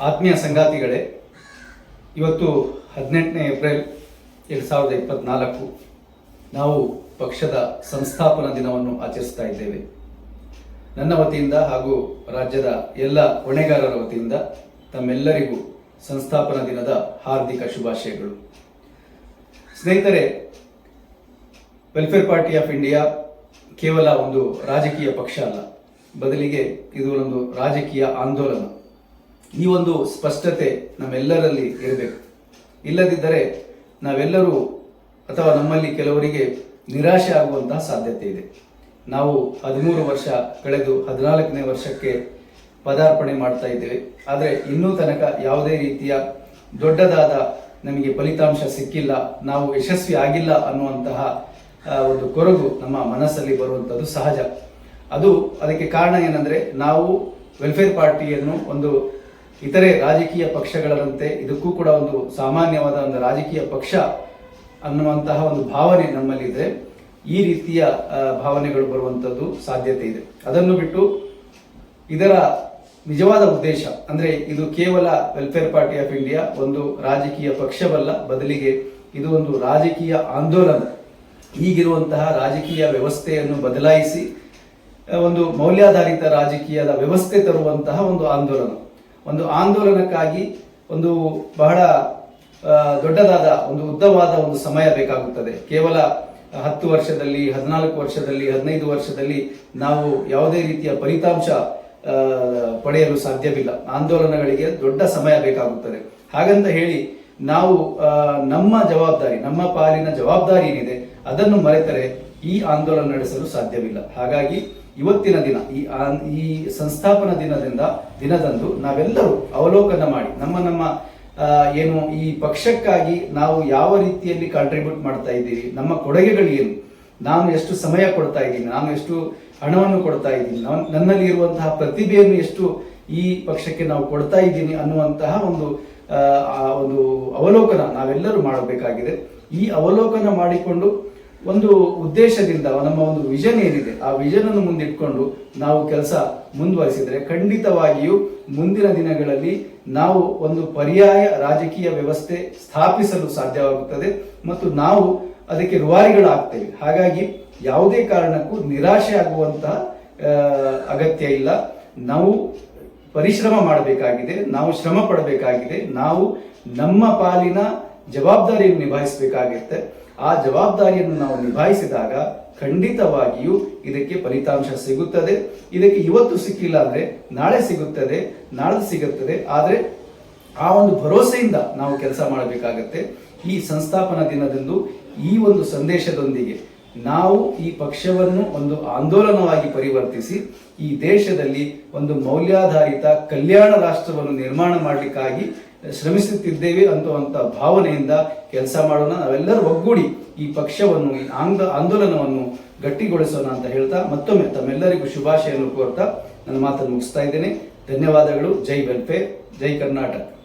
ಆತ್ಮೀಯ ಸಂಗಾತಿಗಳೇ, ಇವತ್ತು ಹದಿನೆಂಟನೇ ಏಪ್ರಿಲ್ ಎರಡು ಸಾವಿರದ ಇಪ್ಪತ್ನಾಲ್ಕು ನಾವು ಪಕ್ಷದ ಸಂಸ್ಥಾಪನಾ ದಿನವನ್ನು ಆಚರಿಸ್ತಾ ಇದ್ದೇವೆ. ನನ್ನ ವತಿಯಿಂದ ಹಾಗೂ ರಾಜ್ಯದ ಎಲ್ಲ ಹೊಣೆಗಾರರ ವತಿಯಿಂದ ತಮ್ಮೆಲ್ಲರಿಗೂ ಸಂಸ್ಥಾಪನಾ ದಿನದ ಹಾರ್ದಿಕ ಶುಭಾಶಯಗಳು. ಸ್ನೇಹಿತರೆ ವೆಲ್ಫೇರ್ ಪಾರ್ಟಿ ಆಫ್ ಇಂಡಿಯಾ ಕೇವಲ ಒಂದು ರಾಜಕೀಯ ಪಕ್ಷ ಅಲ್ಲ. ಬದಲಿಗೆ ಇದು ಒಂದು ರಾಜಕೀಯ ಆಂದೋಲನ. ಈ ಒಂದು ಸ್ಪಷ್ಟತೆ ನಮ್ಮೆಲ್ಲರಲ್ಲಿ ಇರಬೇಕು. ಇಲ್ಲದಿದ್ದರೆ ನಾವೆಲ್ಲರೂ ಅಥವಾ ನಮ್ಮಲ್ಲಿ ಕೆಲವರಿಗೆ ನಿರಾಶೆ ಆಗುವಂತಹ ಸಾಧ್ಯತೆ ಇದೆ. ನಾವು ಹದಿಮೂರು ವರ್ಷ ಕಳೆದು ಹದಿನಾಲ್ಕನೇ ವರ್ಷಕ್ಕೆ ಪದಾರ್ಪಣೆ ಮಾಡ್ತಾ ಇದ್ದೇವೆ. ಆದರೆ ಇನ್ನೂ ತನಕ ಯಾವುದೇ ರೀತಿಯ ದೊಡ್ಡದಾದ ನಮಗೆ ಫಲಿತಾಂಶ ಸಿಕ್ಕಿಲ್ಲ, ನಾವು ಯಶಸ್ವಿ ಆಗಿಲ್ಲ ಅನ್ನುವಂತಹ ಒಂದು ಕೊರಗು ನಮ್ಮ ಮನಸ್ಸಲ್ಲಿ ಬರುವಂಥದ್ದು ಸಹಜ. ಅದು ಅದಕ್ಕೆ ಕಾರಣ ಏನಂದ್ರೆ ನಾವು ವೆಲ್ಫೇರ್ ಪಾರ್ಟಿಯನ್ನು ಒಂದು ಇತರೆ ರಾಜಕೀಯ ಪಕ್ಷಗಳಂತೆ ಇದಕ್ಕೂ ಕೂಡ ಒಂದು ಸಾಮಾನ್ಯವಾದ ಒಂದು ರಾಜಕೀಯ ಪಕ್ಷ ಅನ್ನುವಂತಹ ಒಂದು ಭಾವನೆ ನಮ್ಮಲ್ಲಿದೆ. ಈ ರೀತಿಯ ಭಾವನೆಗಳು ಬರುವಂಥದ್ದು ಸಾಧ್ಯತೆ ಇದೆ. ಅದನ್ನು ಬಿಟ್ಟು ಇದರ ನಿಜವಾದ ಉದ್ದೇಶ ಅಂದ್ರೆ ಇದು ಕೇವಲ ವೆಲ್ಫೇರ್ ಪಾರ್ಟಿ ಆಫ್ ಇಂಡಿಯಾ ಒಂದು ರಾಜಕೀಯ ಪಕ್ಷವಲ್ಲ, ಬದಲಿಗೆ ಇದು ಒಂದು ರಾಜಕೀಯ ಆಂದೋಲನ. ಈಗಿರುವಂತಹ ರಾಜಕೀಯ ವ್ಯವಸ್ಥೆಯನ್ನು ಬದಲಾಯಿಸಿ ಒಂದು ಮೌಲ್ಯಾಧಾರಿತ ರಾಜಕೀಯದ ವ್ಯವಸ್ಥೆ ತರುವಂತಹ ಒಂದು ಆಂದೋಲನ. ಒಂದು ಆಂದೋಲನಕ್ಕಾಗಿ ಒಂದು ಬಹಳ ದೊಡ್ಡದಾದ ಒಂದು ಉದ್ದವಾದ ಒಂದು ಸಮಯ ಬೇಕಾಗುತ್ತದೆ. ಕೇವಲ ಹತ್ತು ವರ್ಷದಲ್ಲಿ, ಹದಿನಾಲ್ಕು ವರ್ಷದಲ್ಲಿ, ಹದಿನೈದು ವರ್ಷದಲ್ಲಿ ನಾವು ಯಾವುದೇ ರೀತಿಯ ಫಲಿತಾಂಶ ಪಡೆಯಲು ಸಾಧ್ಯವಿಲ್ಲ. ಆಂದೋಲನಗಳಿಗೆ ದೊಡ್ಡ ಸಮಯ ಬೇಕಾಗುತ್ತದೆ. ಹಾಗಂತ ಹೇಳಿ, ನಾವು ನಮ್ಮ ಜವಾಬ್ದಾರಿ, ನಮ್ಮ ಪಾಲಿನ ಜವಾಬ್ದಾರಿ ಏನಿದೆ, ಅದನ್ನು ಮರೆತರೆ ಈ ಆಂದೋಲನ ನಡೆಸಲು ಸಾಧ್ಯವಿಲ್ಲ. ಹಾಗಾಗಿ ಇವತ್ತಿನ ದಿನ, ಈ ಈ ಸಂಸ್ಥಾಪನಾ ದಿನದಿಂದ, ದಿನದಂದು ನಾವೆಲ್ಲರೂ ಅವಲೋಕನ ಮಾಡಿ, ನಮ್ಮ ನಮ್ಮ ಏನು ಈ ಪಕ್ಷಕ್ಕಾಗಿ ನಾವು ಯಾವ ರೀತಿಯಲ್ಲಿ ಕಾಂಟ್ರಿಬ್ಯೂಟ್ ಮಾಡ್ತಾ ಇದ್ದೀವಿ ನಮ್ಮ ಕೊಡುಗೆಗಳು ಏನು? ನಾನು ಎಷ್ಟು ಸಮಯ ಕೊಡ್ತಾ ಇದ್ದೀನಿ, ನಾನು ಎಷ್ಟು ಹಣವನ್ನು ಕೊಡ್ತಾ ಇದ್ದೀನಿ, ನಾನ್- ನನ್ನಲ್ಲಿ ಇರುವಂತಹ ಪ್ರತಿಭೆಯನ್ನು ಎಷ್ಟು ಈ ಪಕ್ಷಕ್ಕೆ ನಾವು ಕೊಡ್ತಾ ಇದ್ದೀನಿ ಅನ್ನುವಂತಹ ಒಂದು ಒಂದು ಅವಲೋಕನ ನಾವೆಲ್ಲರೂ ಮಾಡಬೇಕಾಗಿದೆ. ಈ ಅವಲೋಕನ ಮಾಡಿಕೊಂಡು ಒಂದು ಉದ್ದೇಶದಿಂದ ನಮ್ಮ ಒಂದು ವಿಷನ್ ಏನಿದೆ, ಆ ವಿಷನ್ ಅನ್ನು ಮುಂದಿಟ್ಕೊಂಡು ನಾವು ಕೆಲಸ ಮುಂದುವರಿಸಿದರೆ ಖಂಡಿತವಾಗಿಯೂ ಮುಂದಿನ ದಿನಗಳಲ್ಲಿ ನಾವು ಒಂದು ಪರ್ಯಾಯ ರಾಜಕೀಯ ವ್ಯವಸ್ಥೆ ಸ್ಥಾಪಿಸಲು ಸಾಧ್ಯವಾಗುತ್ತದೆ ಮತ್ತು ನಾವು ಅದಕ್ಕೆ ರುವಾರಿಗಳಾಗ್ತೇವೆ. ಹಾಗಾಗಿ ಯಾವುದೇ ಕಾರಣಕ್ಕೂ ನಿರಾಶೆ ಆಗುವಂತಹ ಅಗತ್ಯ ಇಲ್ಲ. ನಾವು ಪರಿಶ್ರಮ ಮಾಡಬೇಕಾಗಿದೆ, ನಾವು ಶ್ರಮ ಪಡಬೇಕಾಗಿದೆ, ನಾವು ನಮ್ಮ ಪಾಲಿನ ಜವಾಬ್ದಾರಿಯನ್ನು ನಿಭಾಯಿಸಬೇಕಾಗಿರುತ್ತೆ ಆ ಜವಾಬ್ದಾರಿಯನ್ನು ನಾವು ನಿಭಾಯಿಸಿದಾಗ ಖಂಡಿತವಾಗಿಯೂ ಇದಕ್ಕೆ ಫಲಿತಾಂಶ ಸಿಗುತ್ತದೆ. ಇದಕ್ಕೆ ಇವತ್ತು ಸಿಕ್ಕಿಲ್ಲ ಅಂದ್ರೆ ನಾಳೆ ಸಿಗುತ್ತದೆ ನಾಳೆ ಸಿಗುತ್ತದೆ. ಆದರೆ ಆ ಒಂದು ಭರವಸೆಯಿಂದ ನಾವು ಕೆಲಸ ಮಾಡಬೇಕಾಗತ್ತೆ. ಈ ಸಂಸ್ಥಾಪನಾ ದಿನದಂದು ಈ ಒಂದು ಸಂದೇಶದೊಂದಿಗೆ ನಾವು ಈ ಪಕ್ಷವನ್ನು ಒಂದು ಆಂದೋಲನವಾಗಿ ಪರಿವರ್ತಿಸಿ ಈ ದೇಶದಲ್ಲಿ ಒಂದು ಮೌಲ್ಯಾಧಾರಿತ ಕಲ್ಯಾಣ ರಾಷ್ಟ್ರವನ್ನು ನಿರ್ಮಾಣ ಮಾಡಲಿಕ್ಕಾಗಿ ಶ್ರಮಿಸುತ್ತಿದ್ದೇವೆ ಅನ್ನುವಂಥ ಭಾವನೆಯಿಂದ ಕೆಲಸ ಮಾಡೋಣ. ನಾವೆಲ್ಲರೂ ಒಗ್ಗೂಡಿ ಈ ಪಕ್ಷವನ್ನು, ಈ ಆಂದ, ಆಂದೋಲನವನ್ನು ಗಟ್ಟಿಗೊಳಿಸೋಣ ಅಂತ ಹೇಳ್ತಾ ಮತ್ತೊಮ್ಮೆ ತಮ್ಮೆಲ್ಲರಿಗೂ ಶುಭಾಶಯವನ್ನು ಕೋರ್ತಾ ನನ್ನ ಮಾತನ್ನು ಮುಗಿಸ್ತಾ ಇದ್ದೇನೆ. ಧನ್ಯವಾದಗಳು. ಜೈ ವೆಲ್ಫೇರ್. ಜೈ ಕರ್ನಾಟಕ.